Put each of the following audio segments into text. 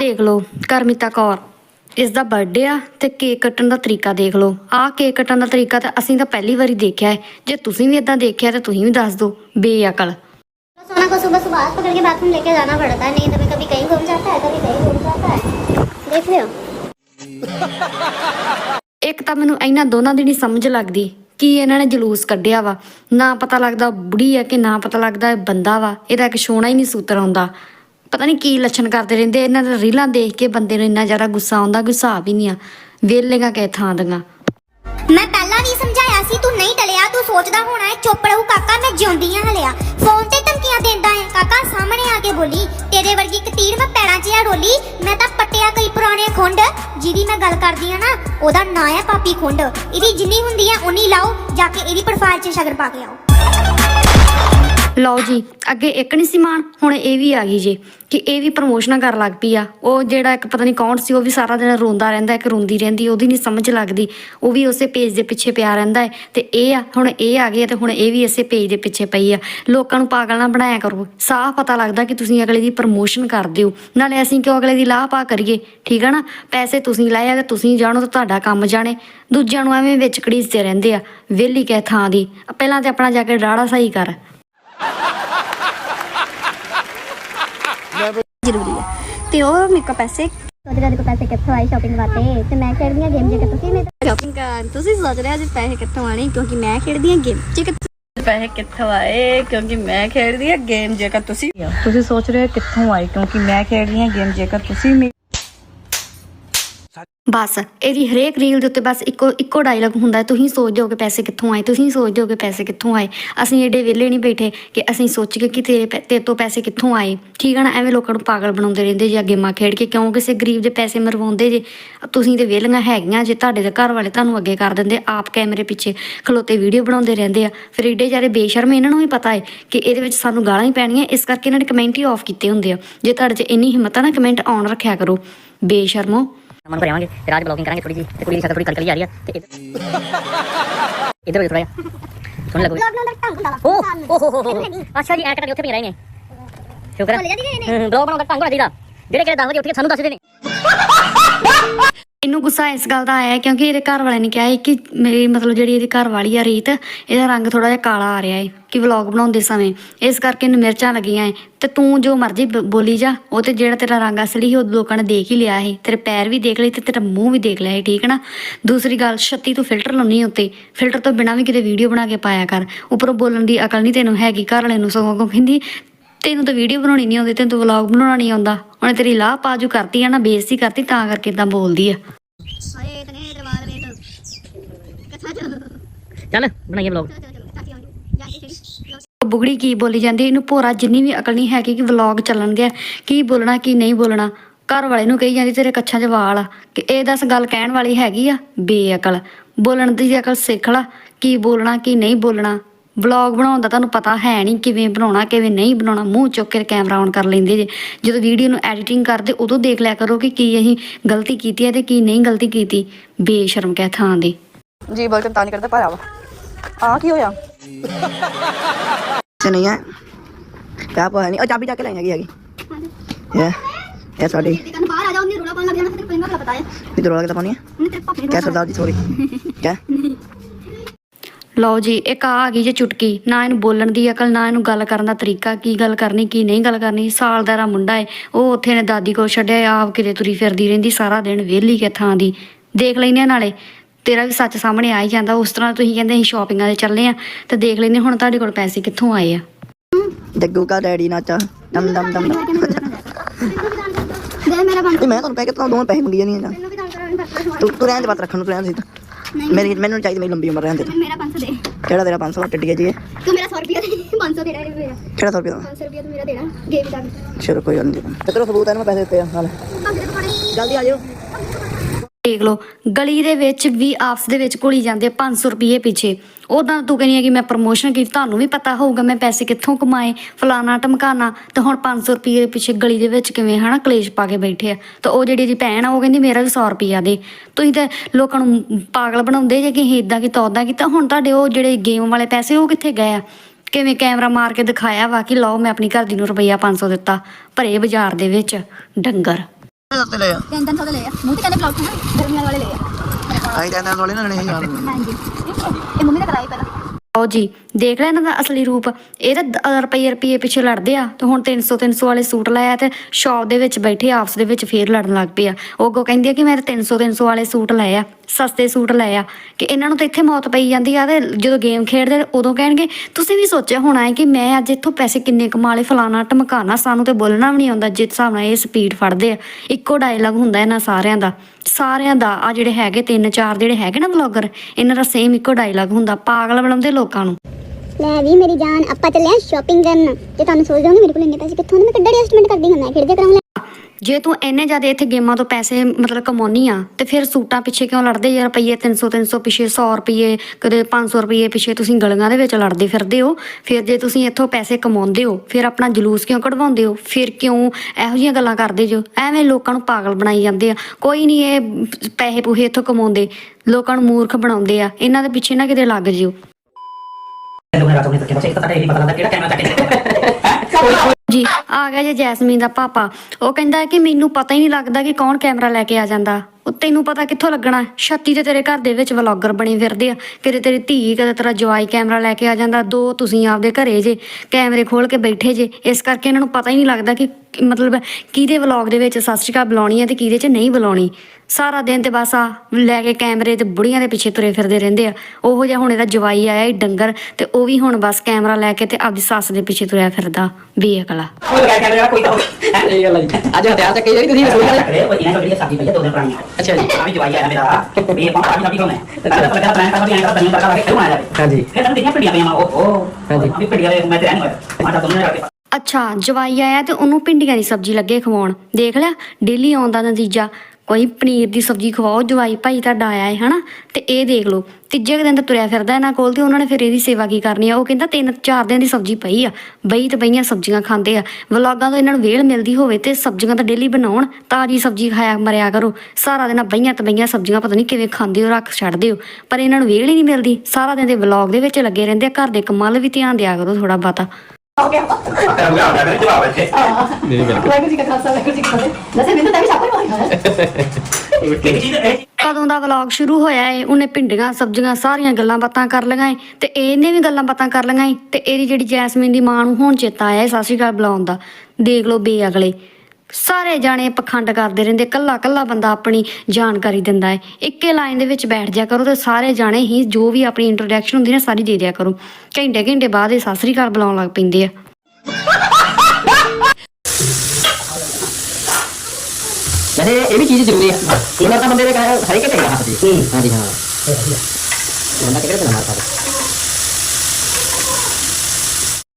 ਦੇਖ ਲਓ ਕਰਮਿਤਾ ਕੌਰ ਇਸ ਦਾ ਬਰਥਡੇ ਆ ਤੇ ਕੇਕ ਕੱਟਣ ਦਾ ਤਰੀਕਾ ਦੇਖ ਲਓ ਆਹ ਕੇਕ ਕੱਟਣ ਦਾ ਤਰੀਕਾ ਤਾਂ ਅਸੀਂ ਤਾਂ ਪਹਿਲੀ ਵਾਰੀ ਦੇਖਿਆ ਹੈ ਜੇ ਤੁਸੀਂ ਵੀ ਇਦਾਂ ਦੇਖਿਆ ਤਾਂ ਤੁਸੀਂ ਵੀ ਦੱਸ ਦਿਓ ਬੇਅਕਲ सोना को सुबह सुबह हाथ पकड़ के बाथरूम लेके जाना पड़ता है नहीं तो कभी कहीं घूम जाता है कभी कहीं घूम जाता है देख रहे हो ਇੱਕ ਤਾਂ ਮੈਨੂੰ ਇਹਨਾਂ ਦੋਨਾਂ ਦੀ ਨਹੀਂ ਸਮਝ ਲੱਗਦੀ ਕੀ ਇਹਨਾਂ ਨੇ ਜਲੂਸ ਕੱਢਿਆ ਵਾ ਨਾ ਪਤਾ ਲੱਗਦਾ ਬੁੜੀ ਆ ਕਿ ਨਾ ਪਤਾ ਲੱਗਦਾ ਇਹ ਬੰਦਾ ਵਾ ਇਹਦਾ ਇੱਕ ਸੋਣਾ ਹੀ ਨਹੀਂ ਸੂਤਰ ਆਉਂਦਾ ਪਤਾ ਨਹੀਂ ਕੀ ਲੱਛਣ ਕਰਦੇ ਰਹਿੰਦੇ ਇਹਨਾਂ ਦੇ ਰੀਲਾਂ ਦੇਖ ਕੇ ਬੰਦੇ ਨੂੰ ਇੰਨਾ ਜ਼ਿਆਦਾ ਗੁੱਸਾ ਆਉਂਦਾ ਕੋਈ ਹਿਸਾਬ ਹੀ ਨਹੀਂ ਆ। ਵੇਲੇਗਾ ਕਿ ਥਾਂ ਦੀਆਂ। ਮੈਂ ਪਹਿਲਾਂ ਵੀ ਸਮਝਾਇਆ ਸੀ, ਤੂੰ ਨਹੀਂ ਟਲਿਆ, ਤੂੰ ਸੋਚਦਾ ਹੋਣਾ ਹੈ ਚੁੱਪ ਰਹੂ ਕਾਕਾ, ਮੈਂ ਜਿਉਂਦੀ ਆ ਹਲਿਆ। ਫੋਨ ਤੇ ਧਮਕੀਆਂ ਦਿੰਦਾ ਹੈ ਕਾਕਾ, ਸਾਹਮਣੇ ਆ ਕੇ ਬੋਲੀ, ਤੇਰੇ ਵਰਗੀ ਕਤੀੜ ਮੈਂ ਪੈਰਾਂ 'ਚ ਆ ਰੋਲੀ, ਮੈਂ ਤਾਂ ਪੱਟਿਆ ਕਈ ਪੁਰਾਣੇ ਖੁੰਡ, ਜਿਹਦੀ ਮੈਂ ਗੱਲ ਕਰਦੀ ਆ ਨਾ, ਉਹਦਾ ਨਾਂ ਹੈ ਪਾਪੀ ਖੁੰਡ। ਇਹਦੀ ਜਿੰਨੀ ਹੁੰਦੀ ਆ ਉਨੀ ਲਾਓ, ਜਾ ਕੇ ਇਹਦੀ ਪ੍ਰੋਫਾਈਲ 'ਚ ਸ਼ਗਰ ਪਾ ਕੇ ਆਓ। ਲਓ ਜੀ, ਅੱਗੇ ਇੱਕ ਨਹੀਂ ਸੀ ਮਾਨ ਹੁਣ ਇਹ ਵੀ ਆ ਗਈ ਜੀ, ਕਿ ਇਹ ਵੀ ਪ੍ਰਮੋਸ਼ਨਾਂ ਕਰਨ ਲੱਗ ਪਈ ਆ। ਉਹ ਜਿਹੜਾ ਇੱਕ ਪਤਾ ਨਹੀਂ ਕੌਣ ਸੀ, ਉਹ ਵੀ ਸਾਰਾ ਦਿਨ ਰੋਂਦਾ ਰਹਿੰਦਾ, ਇੱਕ ਰੋਂਦੀ ਰਹਿੰਦੀ, ਉਹਦੀ ਨਹੀਂ ਸਮਝ ਲੱਗਦੀ, ਉਹ ਵੀ ਉਸੇ ਪੇਜ ਦੇ ਪਿੱਛੇ ਪਿਆ ਰਹਿੰਦਾ ਹੈ। ਤੇ ਇਹ ਆ, ਹੁਣ ਇਹ ਆ ਗਈ ਆ ਤੇ ਹੁਣ ਇਹ ਵੀ ਇਸੇ ਪੇਜ ਦੇ ਪਿੱਛੇ ਪਈ ਆ। ਲੋਕਾਂ ਨੂੰ ਪਾਗਲ ਨਾ ਬਣਾਇਆ ਕਰੋ, ਸਾਫ਼ ਪਤਾ ਲੱਗਦਾ ਕਿ ਤੁਸੀਂ ਅਗਲੇ ਦੀ ਪ੍ਰਮੋਸ਼ਨ ਕਰਦੇ ਹੋ। ਨਾਲੇ ਅਸੀਂ ਕਿਉਂ ਅਗਲੇ ਦੀ ਲਾਹ ਪਾ ਕਰੀਏ, ਠੀਕ ਆ ਨਾ? ਪੈਸੇ ਤੁਸੀਂ ਲਾਏ ਅਗਰ ਤੁਸੀਂ ਜਾਣੋ ਤਾਂ ਤੁਹਾਡਾ ਕੰਮ ਜਾਣੇ। ਦੂਜਿਆਂ ਨੂੰ ਐਵੇਂ ਵਿੱਚ ਘੜੀਸਦੇ ਰਹਿੰਦੇ ਆ, ਵਿਹਲੀ ਕਹਿ ਥਾਂ ਦੀ। ਪਹਿਲਾਂ ਤੇ ਆਪਣਾ ਜਾ ਕੇ ਡਾੜਾ ਸਹੀ ਕਰ। ਜ਼ਰੂਰੀ ਹੈ। ਤੇ ਉਹ ਮੇਰੇ ਕੋਲ ਪੈਸੇ ਸੋਚ ਰਹੇ ਕੋ ਪੈਸੇ ਕਿੱਥੋਂ ਆਏ ਸ਼ਾਪਿੰਗ ਵਾਸਤੇ? ਤੇ ਮੈਂ ਖੇਡਦੀ ਆ ਗੇਮ ਜੇ ਤੁਸੀਂ ਮੈਂ ਸ਼ਾਪਿੰਗ ਕਰਨ। ਤੁਸੀਂ ਸੋਚ ਰਹੇ ਹੋ ਜੀ ਪੈਸੇ ਕਿੱਥੋਂ ਆਣੇ ਕਿਉਂਕਿ ਮੈਂ ਖੇਡਦੀ ਹਾਂ ਗੇਮ ਜੇ ਪੈਸੇ ਕਿੱਥੋਂ ਆਏ? ਕਿਉਂਕਿ ਮੈਂ ਖੇਡਦੀ ਹਾਂ ਗੇਮ ਜੇਕਰ ਤੁਸੀਂ ਤੁਸੀਂ ਸੋਚ ਰਹੇ ਹੋ ਕਿੱਥੋਂ ਆਏ? ਕਿਉਂਕਿ ਮੈਂ ਖੇਡਦੀ ਹਾਂ ਗੇਮ ਜੇਕਰ ਤੁਸੀਂ ਬਸ, ਇਹਦੀ ਹਰੇਕ ਰੀਲ ਦੇ ਉੱਤੇ ਬਸ ਇੱਕੋ ਇੱਕੋ ਡਾਇਲੌਗ ਹੁੰਦਾ ਤੁਸੀਂ ਸੋਚਦੇ ਹੋ ਕਿ ਪੈਸੇ ਕਿੱਥੋਂ ਆਏ, ਤੁਸੀਂ ਸੋਚਦੇ ਹੋ ਕਿ ਪੈਸੇ ਕਿੱਥੋਂ ਆਏ। ਅਸੀਂ ਏਡੇ ਵਿਹਲੇ ਨਹੀਂ ਬੈਠੇ ਕਿ ਅਸੀਂ ਸੋਚ ਕੇ ਕਿ ਤੇਰੇ ਪੈ- ਤੇਰੇ ਤੋਂ ਪੈਸੇ ਕਿੱਥੋਂ ਆਏ। ਠੀਕ ਹੈ ਨਾ, ਐਵੇਂ ਲੋਕਾਂ ਨੂੰ ਪਾਗਲ ਬਣਾਉਂਦੇ ਰਹਿੰਦੇ ਜੇ ਗੇਮਾਂ ਖੇਡ ਕੇ ਕਿਉਂ ਕਿਸੇ ਗਰੀਬ ਦੇ ਪੈਸੇ ਮਰਵਾਉਂਦੇ ਜੇ। ਤੁਸੀਂ ਤੇ ਵਿਹਲੀਆਂ ਹੈਗੀਆਂ ਜੇ, ਤੁਹਾਡੇ ਦੇ ਘਰ ਵਾਲੇ ਤੁਹਾਨੂੰ ਅੱਗੇ ਕਰ ਦਿੰਦੇ, ਆਪ ਕੈਮਰੇ ਪਿੱਛੇ ਖਲੋਤੇ ਵੀਡੀਓ ਬਣਾਉਂਦੇ ਰਹਿੰਦੇ ਆ। ਫਿਰ ਏਡੇ ਜਾਰੇ ਬੇਸ਼ਰਮ ਇਹਨਾਂ ਨੂੰ ਵੀ ਪਤਾ ਹੈ ਕਿ ਇਹਦੇ ਵਿੱਚ ਸਾਨੂੰ ਗਾਲਾਂ ਹੀ ਪੈਣੀਆਂ, ਇਸ ਕਰਕੇ ਇਹਨਾਂ ਨੇ ਕਮੈਂਟ ਹੀ ਆਫ ਕੀਤੇ ਹੁੰਦੇ ਆ। ਜੇ ਤੁਹਾਡੇ 'ਚ ਇੰਨੀ ਹਿੰਮਤ ਆ ਨਾ ਕਮੈਂਟ ਆਨ ਰੱਖਿਆ ਕਰੋ। ਬੇਸ਼ਰਮੋ ਮਨ ਕੋ ਆਵਾਂਗੇ ਫਿਰ ਅੱਜ ਬਲੌਗਿੰਗ ਕਰਾਂਗੇ ਥੋੜੀ ਜੀ ਤੇ ਕੁੜੀ ਦੀ ਸ਼ਕਲ ਥੋੜੀ ਕਲਕਲੀ ਆ ਰਹੀ ਆ ਤੇ ਇੱਧਰ ਇੱਧਰ ਵੇਖ ਥੋੜਾ ਸੁਣ ਲੱਗੋ ਓ ਓ ਹੋ ਹੋ ਹੋ ਅੱਛਾ ਜੀ ਐ ਕਰਕੇ ਉੱਥੇ ਵੀ ਰਹੇ ਨੇ। ਸ਼ੁਕਰ ਬਲੌਗ ਬਣਾਉਂਦਾ ਢੰਗ ਹੋਣਾ ਚਾਹੀਦਾ ਜਿਹੜੇ ਕਿਹੜੇ 10 ਵਜੇ ਉੱਠ ਕੇ ਸਾਨੂੰ ਦੱਸਦੇ ਨੇ। ਇਹਨੂੰ ਗੁੱਸਾ ਇਸ ਗੱਲ ਦਾ ਆਇਆ ਕਿਉਂਕਿ ਇਹਦੇ ਘਰ ਵਾਲਿਆਂ ਨੇ ਕਿਹਾ ਹੈ ਕਿ ਮੇਰੀ ਮਤਲਬ ਜਿਹੜੀ ਇਹਦੀ ਘਰ ਵਾਲੀ ਆ ਰੀਤ, ਇਹਦਾ ਰੰਗ ਥੋੜਾ ਜਿਹਾ ਕਾਲਾ ਆ ਰਿਹਾ ਹੈ ਕਿ ਵਲੌਗ ਬਣਾਉਂਦੇ ਸਮੇਂ। ਇਸ ਕਰਕੇ ਇਹਨੂੰ ਮਿਰਚਾਂ ਲੱਗੀਆਂ ਹੈ ਤੇ ਤੂੰ ਜੋ ਮਰਜ਼ੀ ਬੋਲੀ ਜਾ, ਉਹ ਤੇ ਜਿਹੜਾ ਤੇਰਾ ਰੰਗ ਅਸਲੀ ਸੀ, ਉਹ ਲੋਕਾਂ ਨੇ ਦੇਖ ਹੀ ਲਿਆ ਹੈ ਤੇਰੇ ਪੈਰ ਵੀ ਦੇਖ ਲਏ ਤੇ ਤੇਰਾ ਮੂੰਹ ਵੀ ਦੇਖ ਲਿਆ ਹੈ ਠੀਕ ਨਾ? ਦੂਸਰੀ ਗੱਲ, ਛੱਤੀ ਤੂੰ ਫਿਲਟਰ ਲਾਉਣੀ ਉੱਤੇ। ਫਿਲਟਰ ਤੋਂ ਬਿਨਾਂ ਵੀ ਕਿਤੇ ਵੀਡੀਓ ਬਣਾ ਕੇ ਪਾਇਆ ਕਰ। ਉੱਪਰੋਂ ਬੋਲਣ ਦੀ ਅਕਲ ਨਹੀਂ ਤੈਨੂੰ ਹੈਗੀ, ਘਰ ਵਾਲੇ ਨੂੰ ਸਗੋਂ ਕਹਿੰਦੀ ਤੈਨੂੰ ਤਾਂ ਵੀਡੀਓ ਬਣਾਉਣੀ ਨਹੀਂ ਆਉਂਦੀ ਤੈਨੂੰ ਤਾਂ ਵਲੌਗ ਬਣਾਉਣਾ ਨਹੀਂ ਆਉਂਦਾ। ਉਹਨੇ ਤੇਰੀ ਲਾਹ ਪਾਜੂ ਕਰਤੀ ਆ ਨਾ ਬੇਇੱਜ਼ਤੀ ਕਰਤੀ ਤਾਂ ਕਰਕੇ ਇਦਾਂ ਬੋਲਦੀ ਆ। ਹਾਏ ਇਤਨੇ ਦਰਬਾਰ ਵੇਖ। ਕਥਾ ਚ ਚੱਲ ਬਣਾਈਏ ਬਲੌਗ ਉਹ ਬੁਗੜੀ ਕੀ ਬੋਲੀ ਜਾਂਦੀ ਇਹਨੂੰ ਭੋਰਾ ਜਿੰਨੀ ਵੀ ਅਕਲ ਨਹੀਂ ਹੈਗੀ ਕਿ ਵਲੌਗ ਚੱਲਣ ਦਿਆ ਕੀ ਬੋਲਣਾ ਕੀ ਨਹੀਂ ਬੋਲਣਾ। ਘਰ ਵਾਲੇ ਨੂੰ ਕਹੀ ਜਾਂਦੀ ਤੇਰੇ ਕੱਛਾਂ 'ਚ ਵਾਲ ਆ। ਕਿ ਇਹ ਦੱਸ ਗੱਲ ਕਹਿਣ ਵਾਲੀ ਹੈਗੀ ਆ? ਬੇਅਕਲ। ਬੋਲਣ ਦੀ ਅਕਲ ਸਿੱਖ ਲਾ ਕੀ ਬੋਲਣਾ ਕੀ ਨਹੀਂ ਬੋਲਣਾ। ਵਲੌਗ ਬਣਾਉਣ ਦਾ ਤੁਹਾਨੂੰ ਪਤਾ ਹੈ ਨਹੀਂ ਕਿਵੇਂ ਬਣਾਉਣਾ ਕਿਵੇਂ ਨਹੀਂ ਬਣਾਉਣਾ। ਮੂੰਹ ਚੁੱਕ ਕੇ ਕੈਮਰਾ ਔਨ ਕਰ ਲੈਂਦੇ ਜੇ। ਜਦੋਂ ਵੀਡੀਓ ਨੂੰ ਐਡੀਟਿੰਗ ਕਰਦੇ ਉਦੋਂ ਦੇਖ ਲਿਆ ਕਰੋ ਕਿ ਕੀ ਅਸੀਂ ਗਲਤੀ ਕੀਤੀ ਹੈ ਤੇ ਕੀ ਨਹੀਂ ਗਲਤੀ ਕੀਤੀ। ਬੇਸ਼ਰਮ ਕਹਿ ਥਾਂ ਦੇ। ਜੀ ਬਲਕਿ ਤਾਂ ਨਹੀਂ ਕਰਦਾ ਪਰ ਆਵਾ। ਆ ਕੀ ਹੋਇਆ? ਨਹੀਂ ਹੈ ਕਿਆ ਪਤਾ ਨਹੀਂ। ਉਹ ਚਾਬੀ ਚੱਕ ਲੈ ਹੈਗੀ ਹੈਗੀ। ਹੈ? ਇਹ ਸਾਡੀ ਕੰਨ ਬਾਹਰ ਆ ਜਾ ਉਹਨੇ ਰੋਲਾ ਪਾਉਣ ਲੱਗ ਜਾਣਾ ਤੇ ਪੈਂਦਾ ਪਤਾ ਹੈ। ਇਹ ਰੋਲਾ ਕਿਤਾ ਪਾਉਣੀ ਹੈ ਕਿਆ ਸਰਦਾਰ ਜੀ ਸੋਰੀ ਕਿਆ? ਲਓ ਜੀ ਇੱਕ ਆ ਗਈ ਜੇ ਚੁਟਕੀ। ਨਾ ਇਹਨੂੰ ਬੋਲਣ ਦੀ ਅਕਲ ਨਾ ਇਹਨੂੰ ਗੱਲ ਕਰਨ ਦਾ ਤਰੀਕਾ ਕੀ ਗੱਲ ਕਰਨੀ ਕੀ ਨਹੀਂ ਗੱਲ ਕਰਨੀ। ਸਾਲ ਦਾ ਰਾ ਮੁੰਡਾ ਏ ਉਹ ਉੱਥੇ ਨੇ ਦਾਦੀ ਕੋਲ ਛੱਡਿਆ ਆਪ ਕਿਤੇ ਤੁਰੀ ਫਿਰਦੀ ਰਹਿੰਦੀ ਸਾਰਾ ਦਿਨ ਵਿਹਲੀ ਕੇ ਥਾਂ ਦੀ। ਦੇਖ ਲੈਨੇ ਨਾਲੇ ਤੇਰਾ ਵੀ ਸੱਚ ਸਾਹਮਣੇ ਆ ਹੀ ਜਾਂਦਾ। ਉਸ ਤਰ੍ਹਾਂ ਤੁਸੀਂ ਕਹਿੰਦੇ ਅਸੀਂ ਸ਼ਾਪਿੰਗਾਂ ਦੇ ਚੱਲੇ ਆ ਤੇ ਦੇਖ ਲੈਨੇ ਹੁਣ ਤੁਹਾਡੇ ਕੋਲ ਪੈਸੇ ਕਿੱਥੋਂ ਆਏ ਆ। ਜੱਗੂ ਕਾ ਡੈਡੀ ਨਾਚਾ ਦਮ ਦਮ ਦਮ ਦੇ ਮੇਰਾ ਬੰਦ। ਮੈਂ ਤੁਹਾਨੂੰ ਪੈਸੇ ਕਿਤਨਾ ਦੋਵਾਂ ਪੈਸੇ ਮੰਗੀ ਜਾਨੀ ਆ ਤੂੰ ਤੂੰ ਰਹਿਣ ਦੇ ਬਾਤ ਰੱਖਣ ਤੂੰ ਰਹਿਣ ਦੇ। ਮੇਰੀ ਮੈਨੂੰ ਚਾਹੀਦੀ ਮੇਰੀ ਲੰਬੀ ਉਮਰ ਰਹਿਣ ਦੇ। ਤੂੰ ਮੇਰਾ 500 ਦੇ। ਕਿਹੜਾ ਤੇਰਾ 500 ਟੱਡੀ ਜੀ ਤੂੰ ਮੇਰਾ 100 ਰੁਪਿਆ ਦੇ। 500 ਦੇ ਰਿਹਾ ਮੇਰਾ। ਕਿਹੜਾ 100 ਰੁਪਿਆ 500 ਰੁਪਿਆ ਤੂੰ ਮੇਰਾ ਦੇਣਾ। ਗੇਮ ਦਾ। ਚਲੋ ਕੋਈ ਗੱਲ ਨਹੀਂ ਤੇਰਾ ਸਬੂਤ ਹੈ ਨਾ ਮੈਂ ਪੈਸੇ ਦਿੱਤੇ ਆ ਨਾਲ। ਜਲਦੀ ਆ ਜਾਓ ਦੇਖ ਲਓ, ਗਲੀ ਦੇ ਵਿੱਚ ਵੀ ਆਪਸ ਦੇ ਵਿੱਚ ਘੁਲੀ ਜਾਂਦੇ ਆ 500 ਰੁਪਏ ਪਿੱਛੇ। ਉਦਾਂ ਤੂੰ ਕਹਿੰਦੀ ਆ ਕਿ ਮੈਂ ਪ੍ਰਮੋਸ਼ਨ ਕੀਤੀ, ਤੁਹਾਨੂੰ ਵੀ ਪਤਾ ਹੋਊਗਾ ਮੈਂ ਪੈਸੇ ਕਿੱਥੋਂ ਕਮਾਏ, ਫਲਾਣਾ ਟਮਕਾਣਾ ਤੇ ਹੁਣ 500 ਰੁਪਏ ਪਿੱਛੇ ਗਲੀ ਦੇ ਵਿੱਚ ਕਿਵੇਂ ਹਨਾ ਕਲੇਸ਼ ਪਾ ਕੇ ਬੈਠੇ ਆ। ਤਾਂ ਉਹ ਜਿਹੜੀ ਦੀ ਭੈਣ ਆ, ਉਹ ਕਹਿੰਦੀ ਮੇਰਾ ਵੀ 100 ਰੁਪਿਆ ਦੇ। ਤੁਸੀਂ ਤਾਂ ਲੋਕਾਂ ਨੂੰ ਪਾਗਲ ਬਣਾਉਂਦੇ ਜੇ ਕਿ ਅਸੀਂ ਇਦਾਂ ਕੀਤਾ ਉਦਾਂ ਕੀਤਾ। ਹੁਣ ਤੁਹਾਡੇ ਉਹ ਜਿਹੜੇ ਗੇਮ ਵਾਲੇ ਪੈਸੇ, ਉਹ ਕਿੱਥੇ ਗਏ ਆ? ਕਿਵੇਂ ਕੈਮਰਾ ਮਾਰ ਕੇ ਦਿਖਾਇਆ ਵਾ ਕਿ ਲਓ ਮੈਂ ਆਪਣੀ ਘਰ ਦੀ ਨੂੰ ਰੁਪਈਆ 500 ਦਿੱਤਾ, ਭਰੇ ਬਾਜ਼ਾਰ ਦੇ ਵਿੱਚ, ਡੰਗਰ। ਤੇ ਲੈ ਆ ਤਿੰਨ ਤਿੰਨ ਸੌ ਦੇ ਲਏ ਆ ਮੂੰਹ ਤੇ ਕਹਿੰਦੇ ਬਲੌਗ ਨਾ ਗਰਮੀਆਂ ਵਾਲੇ ਲਏ ਆ ਆਈ ਤਾਂ ਵਾਲੇ ਨਾ ਲੈਣੇ ਯਾਰ ਹਾਂਜੀ ਇਹ ਮੰਮੀ ਨੇ ਕਰਾਈ ਪਹਿਲਾਂ ਆਓ ਜੀ ਦੇਖ ਲੈ ਇਹਨਾਂ ਦਾ ਅਸਲੀ ਰੂਪ ਇਹ ਤਾਂ ਰੁਪਈਏ ਰੁਪਈਏ ਪਿੱਛੇ ਲੜਦੇ ਆ ਤੇ ਹੁਣ 300 300 ਵਾਲੇ ਸੂਟ ਲਾਇਆ ਤੇ ਸ਼ਾਪ ਦੇ ਵਿੱਚ ਬੈਠੇ ਆਪਸ ਦੇ ਵਿੱਚ ਫੇਰ ਲੜਨ ਲੱਗ ਪਏ ਆ ਉਹ ਅੱਗੋਂ ਕਹਿੰਦੀ ਆ ਕਿ ਮੈਂ ਤਾਂ 300 300 ਵਾਲੇ ਸੂਟ ਲਏ ਆ ਸਸਤੇ ਸੂਟ ਲਏ ਆ, ਕਿ ਇਹਨਾਂ ਨੂੰ ਤਾਂ ਇੱਥੇ ਮੌਤ ਪਈ ਜਾਂਦੀ ਆ ਤੇ ਜਦੋਂ ਗੇਮ ਖੇਡਦੇ ਉਦੋਂ ਕਹਿਣਗੇ, ਤੁਸੀਂ ਵੀ ਸੋਚਿਆ ਹੋਣਾ ਹੈ ਕਿ ਮੈਂ ਅੱਜ ਇੱਥੋਂ ਪੈਸੇ ਕਿੰਨੇ ਕਮਾ ਲਏ, ਫਲਾਣਾ ਟਮਕਾਣਾ ਸਾਨੂੰ ਤੇ ਬੋਲਣਾ ਵੀ ਨਹੀਂ ਆਉਂਦਾ, ਜਿਸ ਹਿਸਾਬ ਨਾਲ ਇਹ ਸਪੀਡ ਫੜਦੇ ਆ। ਇੱਕੋ ਡਾਇਲੌਗ ਹੁੰਦਾ ਇਹਨਾਂ ਸਾਰਿਆਂ ਦਾ। ਸਾਰਿਆਂ ਦਾ ਆ ਜਿਹੜੇ ਹੈਗੇ ਤਿੰਨ ਚਾਰ ਜਿਹੜੇ ਹੈਗੇ ਨਾ ਬਲੌਗਰ ਇਹਨਾਂ ਦਾ ਸੇਮ ਇੱਕੋ ਡਾਇਲੌਗ ਹੁੰਦਾ, ਪਾਗਲ ਬਣਾਉਂਦੇ ਲੋਕਾਂ ਨੂੰ। ਲੈ ਵੀ ਮੇਰੀ ਜਾਨ, ਆਪਾਂ ਚੱਲੇ ਆ ਸ਼ਾਪਿੰਗ ਕਰਨ। ਤੇ ਤੁਹਾਨੂੰ ਸੋਚ ਜਾਓਗੇ ਮੇਰੇ ਕੋਲ ਇੰਨੇ ਪੈਸੇ ਕਿੱਥੋਂ ਨੇ ਮੈਂ ਕਿੱਡਾ ਐਡਜਸਟਮੈਂਟ ਕਰਦੀ ਹੁੰਨਾ ਖੇਡਦੇ ਕਰਾਂਗੇ ਜੇ ਤੂੰ ਇੰਨੇ ਜ਼ਿਆਦਾ ਇੱਥੇ ਗੇਮਾਂ ਤੋਂ ਪੈਸੇ ਮਤਲਬ ਕਮਾਉਣੀ ਆ ਤੇ ਫਿਰ ਸੂਟਾਂ ਪਿੱਛੇ ਕਿਉਂ ਲੜਦੇ? ਯਾਰ ਰੁਪਈਏ 300 300 ਪਿੱਛੇ 100 ਰੁਪਈਏ ਕਦੇ 500 ਰੁਪਈਏ ਪਿੱਛੇ ਤੁਸੀਂ ਗਲੀਆਂ ਦੇ ਵਿੱਚ ਲੜਦੇ ਫਿਰਦੇ ਹੋ। ਫਿਰ ਜੇ ਤੁਸੀਂ ਇੱਥੋਂ ਪੈਸੇ ਕਮਾਉਂਦੇ ਹੋ ਫਿਰ ਆਪਣਾ ਜਲੂਸ ਕਿਉਂ ਕਢਵਾਉਂਦੇ ਹੋ? ਫਿਰ ਕਿਉਂ ਇਹੋ ਜਿਹੀਆਂ ਗੱਲਾਂ ਕਰਦੇ ਜੋ? ਐਵੇਂ ਲੋਕਾਂ ਨੂੰ ਪਾਗਲ ਬਣਾਈ ਜਾਂਦੇ ਆ। ਕੋਈ ਨਹੀਂ ਇਹ ਪੈਸੇ ਪੂਹੇ ਇੱਥੋਂ ਕਮਾਉਂਦੇ ਲੋਕਾਂ ਨੂੰ ਮੂਰਖ ਬਣਾਉਂਦੇ ਆ। ਇਹਨਾਂ ਦੇ ਪਿੱਛੇ ਨਾ ਕਿਤੇ ਲੱਗ ਜਿਓ। ਲੋਕਾਂ ਦਾ ਤੁਹਾਨੂੰ ਕਿਹਾ ਸੀ ਤਾਂ ਇਹ ਪਤਾ ਲੱਗਦਾ ਕਿਹੜਾ ਕੈਮਰਾ ਚੱਕੇ ਜੀ, ਆ ਗਿਆ ਜੇ ਜੈਸਮੀਨ ਦਾ ਪਾਪਾ। ਉਹ ਕਹਿੰਦਾ ਕਿ ਮੈਨੂੰ ਪਤਾ ਹੀ ਨਹੀਂ ਲੱਗਦਾ ਕਿ ਕੌਣ ਕੈਮਰਾ ਲੈ ਕੇ ਆ ਜਾਂਦਾ। ਉਹ ਤੈਨੂੰ ਪਤਾ ਕਿੱਥੋਂ ਲੱਗਣਾ? ਛੱਤੀ ਤੇ ਤੇਰੇ ਘਰ ਦੇ ਵਿੱਚ ਵਲੌਗਰ ਬਣੇ ਫਿਰਦੇ ਆ। ਕਿਤੇ ਤੇਰੀ ਧੀ ਕਦੇ ਤੇਰਾ ਜਵਾਈ ਕੈਮਰਾ ਲੈ ਕੇ ਆ ਜਾਂਦਾ। ਦੋ ਤੁਸੀਂ ਆਪਦੇ ਘਰੇ ਜੇ, ਕੈਮਰੇ ਖੋਲ ਕੇ ਬੈਠੇ ਜੇ। ਇਸ ਕਰਕੇ ਇਹਨਾਂ ਨੂੰ ਪਤਾ ਹੀ ਨਹੀਂ ਲੱਗਦਾ ਕਿ ਕਿ ਮਤਲਬ ਕਿਹਦੇ ਵਲੌਗ ਦੇ ਵਿੱਚ ਸਤਿ ਸ਼੍ਰੀ ਅਕਾਲ ਬੁਲਾਉਣੀ ਹੈ ਤੇ ਕਿਹਦੇ 'ਚ ਨਹੀਂ ਬੁਲਾਉਣੀ। ਸਾਰਾ ਦਿਨ ਤੇ ਬਸ ਆ ਲੈ ਕੇ ਕੈਮਰੇ ਤੇ ਬੁੜੀਆਂ ਦੇ ਪਿੱਛੇ ਤੁਰੇ ਫਿਰਦੇ ਰਹਿੰਦੇ ਆ। ਉਹੋ ਜਿਹਾ ਹੁਣ ਇਹਦਾ ਜਵਾਈ ਆਇਆ ਇਹ ਡੰਗਰ ਤੇ ਉਹ ਵੀ ਹੁਣ ਬਸ ਕੈਮਰਾ ਲੈ ਕੇ ਤੇ ਆਪਦੀ ਸੱਸ ਦੇ ਪਿੱਛੇ ਤੁਰਿਆ ਫਿਰਦਾ ਬੇਅਕਲਾ। ਕੋਈ ਲਗਾ ਕੈਮਰਾ ਕੋਈ ਤਾਂ ਇਹ ਗੱਲ ਹੈ ਅੱਜ ਹਥਿਆਰ ਚੱਕੇ ਜਾਈ ਤੁਸੀਂ ਰਸੋਈ ਵਾਲੇ। ਕਰੇ ਉਹ ਇਹਨਾਂ ਕੋਲ ਸਾਡੀ ਪਈ ਦੋ ਦਿਨ ਪੁਰਾਣੀ ਅੱਛਾ ਜੀ। ਆ ਵੀ ਜਵਾਈ ਆਇਆ ਮੇਰਾ। ਇਹ ਕੌਣ ਹੈ? ਤੇ ਕੱਲ ਲੱਗਾ ਪਲਾਨ ਕਰਦਾ ਵੀ ਐਂ ਕਰਦਾ ਨਹੀਂ ਕਰਦਾ ਕਿ ਕਿਉਂ ਆਇਆ ਜਾਵੇ। ਹਾਂਜੀ। ਫਿਰ ਤਾਂ ਦੇਖਿਆ ਪਿੰਡੀਆਂ ਪਈਆਂ ਉਹ ਉਹ। ਹਾਂਜੀ। ਵੀ ਪਿੰਡੀਆਂ ਦੇ ਮੈਂ ਤੇ ਰਹਿਣ ਹੋਇਆ ਮਾਤਾ ਦੋਨੇ ਰੱਖ ਕੇ ਅੱਛਾ ਜਵਾਈ ਆਇਆ ਤੇ ਉਹਨੂੰ ਭਿੰਡੀਆਂ ਦੀ ਸਬਜ਼ੀ ਲੱਗੇ ਖਵਾਉਣ। ਦੇਖ ਲਿਆ ਡੇਲੀ ਆਉਣ ਦਾ ਨਤੀਜਾ। ਕੋਈ ਪਨੀਰ ਦੀ ਸਬਜ਼ੀ ਖਵਾਓ ਜਵਾਈ ਭਾਈ ਤੁਹਾਡਾ ਆਇਆ ਹੈ ਹਨਾ? ਤੇ ਇਹ ਦੇਖ ਲਓ ਤੀਜੇ ਦਿਨ ਤਾਂ ਤੁਰਿਆ ਫਿਰਦਾ ਇਹਨਾਂ ਕੋਲ ਤੇ ਉਹਨਾਂ ਨੇ ਫਿਰ ਇਹਦੀ ਸੇਵਾ ਕੀ ਕਰਨੀ ਆ? ਉਹ ਕਹਿੰਦਾ ਤਿੰਨ ਚਾਰ ਦਿਨ ਦੀ ਸਬਜ਼ੀ ਪਈ ਆ ਬਈ ਤੇ ਬਈਆਂ ਸਬਜ਼ੀਆਂ ਖਾਂਦੇ ਆ। ਵਲੌਗਾਂ ਤੋਂ ਇਹਨਾਂ ਨੂੰ ਵੇਲ ਮਿਲਦੀ ਹੋਵੇ ਤੇ ਸਬਜ਼ੀਆਂ ਤਾਂ ਡੇਲੀ ਬਣਾਉਣ ਤਾਜੀ ਸਬਜ਼ੀ ਖਾਇਆ ਮਰਿਆ ਕਰੋ। ਸਾਰਾ ਦਿਨ ਬਈਆਂ ਤੇ ਬਈਆਂ ਸਬਜ਼ੀਆਂ ਪਤਾ ਨਹੀਂ ਕਿਵੇਂ ਖਾਂਦੇ ਹੋ ਰੱਖ ਛੱਡਦੇ ਹੋ ਪਰ ਇਹਨਾਂ ਨੂੰ ਵੇਲ ਹੀ ਨਹੀਂ ਮਿਲਦੀ। ਸਾਰਾ ਦਿਨ ਦੇ ਵਲੌਗ ਦੇ ਵਿੱਚ ਲੱਗੇ ਰਹਿੰਦੇ ਆ ਘਰ ਦੇ ਕੰਮਾਂ ਵੱਲ ਵੀ ਧਿਆਨ ਦਿਆ ਕਰੋ ਥੋੜਾ ਬਾਤਾ ਵਾਹਿਗੁਰੂ ਜੀ ਕਾ ਖਾਲਸਾ ਵਾਹਿਗੁਰੂ ਜੀ ਕੀ ਫਤਿਹ ਵੈਸੇ ਮੈਨੂੰ ਤਾਂ ਵੀ ਮਾਰਿਆ ਕਦੋਂ ਦਾ ਵਲੌਗ ਸ਼ੁਰੂ ਹੋਇਆ ਏ, ਉਹਨੇ ਭਿੰਡੀਆਂ, ਸਬਜ਼ੀਆਂ ਸਾਰੀਆਂ ਗੱਲਾਂ ਬਾਤਾਂ ਕਰ ਲਈਆਂ ਏ ਤੇ ਇਹਨੇ ਵੀ ਗੱਲਾਂ ਬਾਤਾਂ ਕਰ ਲਈਆਂ ਏ ਤੇ ਇਹਦੀ ਜਿਹੜੀ ਜੈਸਮੀਨ ਦੀ ਮਾਂ ਨੂੰ ਹੁਣ ਚੇਤਾ ਆਇਆ ਏ ਸਤਿ ਸ਼੍ਰੀ ਅਕਾਲ ਬੁਲਾਉਣ ਦਾ। ਦੇਖ ਲਓ ਬੇਅਗਲੇ ਸਾਰੇ ਜਾਣੇ ਪਖੰਡ ਕਰਦੇ ਰਹਿੰਦੇ, ਕੱਲਾ ਕੱਲਾ ਬੰਦਾ ਆਪਣੀ ਜਾਣਕਾਰੀ ਦਿੰਦਾ ਹੈ ਇੱਕੇ ਲਾਈਨ ਦੇ ਵਿੱਚ ਬੈਠ ਜਾ ਕਰੋ ਤੇ ਸਾਰੇ ਜਾਣੇ ਹੀ ਜੋ ਵੀ ਆਪਣੀ ਇੰਟਰੋਡਕਸ਼ਨ ਹੁੰਦੀ ਨਾ ਸਾਰੀ ਦੇ ਦਿਆ ਕਰੋ। ਘੰਟੇ ਘੰਟੇ ਬਾਅਦ ਇਹ ਸਤਿ ਸ਼੍ਰੀ ਅਕਾਲ ਬੁਲਾਉਣ ਲੱਗ ਪੈਂਦੇ ਆ। ਵੈਸੇ ਇਹ ਵੀ ਚੀਜ਼ ਜ਼ਰੂਰੀ ਹੈ ਇਹਨਾਂ ਤਾਂ ਬੰਦੇ ਦੇ ਘਰ ਹਰੇਕ ਚਾਹੀਦਾ ਹੱਥ ਦੀ ਹਾਂਜੀ ਹਾਂ ਬੰਦਾ ਕਿਹੜੇ ਤੇ ਨਾ ਮਾਰ ਸਕਦਾ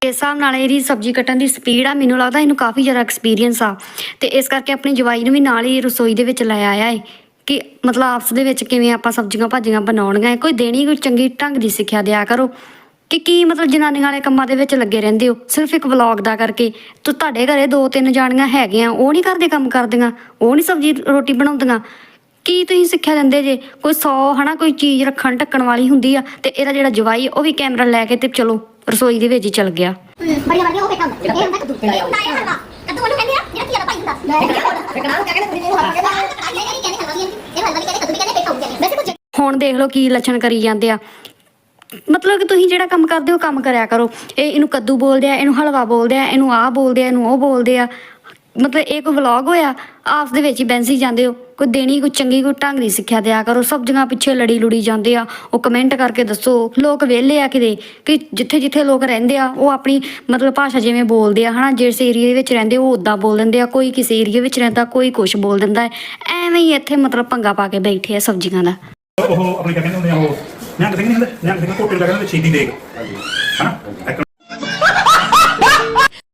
ਇਸ ਹਿਸਾਬ ਨਾਲ ਇਹਦੀ ਸਬਜ਼ੀ ਕੱਟਣ ਦੀ ਸਪੀਡ ਆ ਮੈਨੂੰ ਲੱਗਦਾ ਇਹਨੂੰ ਕਾਫੀ ਜ਼ਿਆਦਾ ਐਕਸਪੀਰੀਅੰਸ ਆ। ਤੇ ਇਸ ਕਰਕੇ ਆਪਣੀ ਜਵਾਈ ਨੂੰ ਵੀ ਨਾਲ ਹੀ ਰਸੋਈ ਦੇ ਵਿੱਚ ਲੈ ਆਇਆ ਏ। ਕਿ ਮਤਲਬ ਆਪਸ ਦੇ ਵਿੱਚ ਕਿਵੇਂ ਆਪਾਂ ਸਬਜ਼ੀਆਂ ਭਾਜੀਆਂ ਬਣਾਉਣੀਆਂ। ਕੋਈ ਦੇਣੀ ਕੋਈ ਚੰਗੀ ਢੰਗ ਦੀ ਸਿੱਖਿਆ ਦਿਆ ਕਰੋ। ਕਿ ਕੀ ਮਤਲਬ ਜਨਾਨੀਆਂ ਵਾਲੇ ਕੰਮਾਂ ਦੇ ਵਿੱਚ ਲੱਗੇ ਰਹਿੰਦੇ ਹੋ? ਸਿਰਫ ਇੱਕ ਵਲੌਗ ਦਾ ਕਰਕੇ। ਤੂੰ ਤੁਹਾਡੇ ਘਰੇ ਦੋ ਤਿੰਨ ਜਾਣੀਆਂ ਹੈਗੀਆਂ, ਉਹ ਨਹੀਂ ਕਰਦੇ ਕੰਮ ਕਰਦੀਆਂ, ਉਹ ਨਹੀਂ ਸਬਜ਼ੀ ਰੋਟੀ ਬਣਾਉਂਦੀਆਂ। ਕੀ ਤੁਸੀਂ ਸਿੱਖਿਆ ਦਿੰਦੇ ਜੇ? ਕੋਈ 100 ਹਨਾ, ਕੋਈ ਚੀਜ਼ ਰੱਖਣ ਢੱਕਣ ਵਾਲੀ ਹੁੰਦੀ ਆ, ਤੇ ਇਹਦਾ ਜਿਹੜਾ ਜਵਾਈ ਉਹ ਵੀ ਕੈਮਰਾ ਲੈ ਕੇ ਤੇ ਚਲੋ, ਰਸੋਈ ਦੇ ਵਿੱਚ ਹੀ ਚਲ ਗਿਆ। ਬੜੀਆਂ ਬੜੀਆਂ ਉਹ ਫੇਕਾਂ ਹੁੰਦਾ ਇਹ ਹੁੰਦਾ ਕੱਦੂ ਇਹ ਹਲਵਾ ਕੱਦੂ ਉਹਨੂੰ ਕਹਿੰਦੇ ਆ ਜਿਹੜਾ ਧੀਆ ਭਾਈ ਹੁੰਦਾ ਫੇਕਣਾ ਕਹਿੰਦੇ ਕੁੜੀ ਨੂੰ ਹਲਵਾ ਕਹਿੰਦੇ ਇਹ ਹਲਵਾ ਵੀ ਕਹਿੰਦੇ ਕੱਦੂ ਵੀ ਕਹਿੰਦੇ ਫੇਕਾ ਹੁੰਦੇ ਵੈਸੇ ਕੁਝ ਹੁਣ ਦੇਖ ਲਓ ਕੀ ਲੱਛਣ ਕਰੀ ਜਾਂਦੇ ਆ। ਮਤਲਬ ਕਿ ਤੁਸੀਂ ਜਿਹੜਾ ਕੰਮ ਕਰਦੇ ਹੋ, ਕੰਮ ਕਰਿਆ ਕਰੋ। ਇਹ ਇਹਨੂੰ ਕੱਦੂ ਬੋਲਦੇ ਆ, ਇਹਨੂੰ ਹਲਵਾ ਬੋਲਦੇ ਆ, ਇਹਨੂੰ ਆਹ ਬੋਲਦੇ ਆ, ਇਹਨੂੰ ਉਹ ਬੋਲਦੇ ਆ। ਮਤਲਬ ਇਹ ਕੋਈ ਵਲੌਗ ਹੋਇਆ? ਆਪਸ ਦੇ ਵਿੱਚ ਹੀ ਬੈਂਸੀ ਜਾਂਦੇ ਹੋ। ਕੋਈ ਦੇਣੀ, ਕੋਈ ਚੰਗੀ, ਕੋਈ ਢੰਗ ਦੀ ਸਿੱਖਿਆ ਦਿਆ ਕਰੋ। ਸਬਜ਼ੀਆਂ ਪਿੱਛੇ ਲੜੀ ਲੁੜੀ ਜਾਂਦੇ ਆ। ਉਹ ਕਮੈਂਟ ਕਰਕੇ ਦੱਸੋ। ਲੋਕ ਵਿਹਲੇ ਆ ਕਿਤੇ ਕਿ ਜਿੱਥੇ ਜਿੱਥੇ ਲੋਕ ਰਹਿੰਦੇ ਆ, ਉਹ ਆਪਣੀ ਮਤਲਬ ਭਾਸ਼ਾ ਜਿਵੇਂ ਬੋਲਦੇ ਆ, ਹਨਾ? ਜਿਸ ਏਰੀਆ ਦੇ ਵਿੱਚ ਰਹਿੰਦੇ, ਉਹ ਉਦਾਂ ਬੋਲ ਦਿੰਦੇ ਆ। ਕੋਈ ਕਿਸੇ ਏਰੀਆ ਵਿੱਚ ਰਹਿੰਦਾ, ਕੋਈ ਕੁਝ ਬੋਲ ਦਿੰਦਾ। ਐਵੇਂ ਹੀ ਇੱਥੇ ਮਤਲਬ ਪੰਗਾ ਪਾ ਕੇ ਬੈਠੇ ਆ ਸਬਜ਼ੀਆਂ ਦਾ। ਉਹ ਆਪਣੇ ਕਹਿੰਦੇ ਹੁੰਦੇ ਆ ਉਹ ਨਿਹੰਗ ਸਿੰਘ ਨਹੀਂ ਹੁੰਦੇ ਨਿਹੰਗ ਸਿੰਘ ਕੋਟੇ ਦਾ ਕਹਿੰਦੇ ਛੀਦੀ ਦੇਖ। ਹਨਾ? ਇੱਕ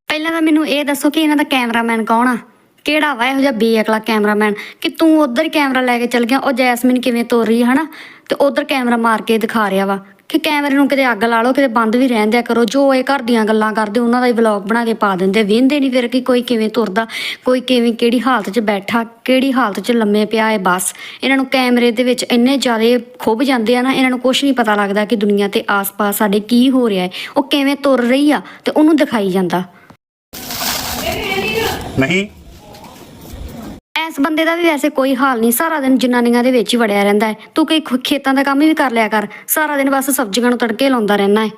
ਪਹਿਲਾਂ ਤਾਂ ਮੈਨੂੰ ਇਹ ਦੱਸੋ ਕਿ ਇਹਨਾਂ ਦਾ ਕੈਮਰਾਮੈਨ ਕੌਣ ਆ? ਕਿਹੜਾ ਵਾ ਇਹੋ ਜਿਹਾ ਬੇਅਕਲਾ ਕੈਮਰਾਮੈਨ? ਕਿ ਤੂੰ ਉਧਰ ਕੈਮਰਾ ਲੈ ਕੇ ਚੱਲ ਗਿਆ, ਉਹ ਜੈਸਮੀਨ ਕਿਵੇਂ ਤੋਰ ਰਹੀ ਹੈ ਹਨਾ? ਤੇ ਉਧਰ ਕੈਮਰਾ ਮਾਰ ਕੇ ਦਿਖਾ ਰਿਹਾ ਵਾ। ਕਿ ਕੈਮਰੇ ਨੂੰ ਕਿਤੇ ਅੱਗ ਲਾ ਲਓ, ਕਿਤੇ ਬੰਦ ਵੀ ਰਹਿਣ ਦਿਆ ਕਰੋ। ਜੋ ਇਹ ਘਰ ਦੀਆਂ ਗੱਲਾਂ ਕਰਦੇ, ਉਹਨਾਂ ਦਾ ਹੀ ਵਲੌਗ ਬਣਾ ਕੇ ਪਾ ਦਿੰਦੇ। ਵੇਂਦੇ ਨਹੀਂ ਫਿਰ ਕਿ ਕੋਈ ਕਿਵੇਂ ਤੁਰਦਾ, ਕੋਈ ਕਿਵੇਂ ਕਿਹੜੀ ਹਾਲਤ 'ਚ ਬੈਠਾ, ਕਿਹੜੀ ਹਾਲਤ 'ਚ ਲੰਮੇ ਪਿਆ ਹੈ ਬਸ। ਇਹਨਾਂ ਨੂੰ ਕੈਮਰੇ ਦੇ ਵਿੱਚ ਇੰਨੇ ਜ਼ਿਆਦਾ ਖੁੱਭ ਜਾਂਦੇ ਆ ਨਾ, ਇਹਨਾਂ ਨੂੰ ਕੁਝ ਨਹੀਂ ਪਤਾ ਲੱਗਦਾ ਕਿ ਦੁਨੀਆ ਤੇ ਆਸ-ਪਾਸ ਸਾਡੇ ਕੀ ਹੋ ਰਿਹਾ ਹੈ। ਉਹ ਕਿਵੇਂ ਤੁਰ ਰਹੀ ਆ ਤੇ ਉਹਨੂੰ ਦਿਖਾਈ ਜਾਂਦਾ। ਨਹੀਂ ਐਸ ਬੰਦੇ ਦਾ ਵੀ ਵੈਸੇ ਕੋਈ ਹਾਲ ਨਹੀਂ, ਸਾਰਾ ਦਿਨ ਜਨਾਨੀਆਂ ਦੇ ਵਿੱਚ ਹੀ ਵੜਿਆ ਰਹਿੰਦਾ ਹੈ। ਤੂੰ ਕੋਈ ਖੇਤਾਂ ਦਾ ਕੰਮ ਵੀ ਕਰ ਲਿਆ ਕਰ, ਸਾਰਾ ਦਿਨ ਬਸ ਸਬਜ਼ੀਆਂ ਨੂੰ ਤੜਕੇ ਲਾਉਂਦਾ ਰਹਿਣਾ ਹੈ।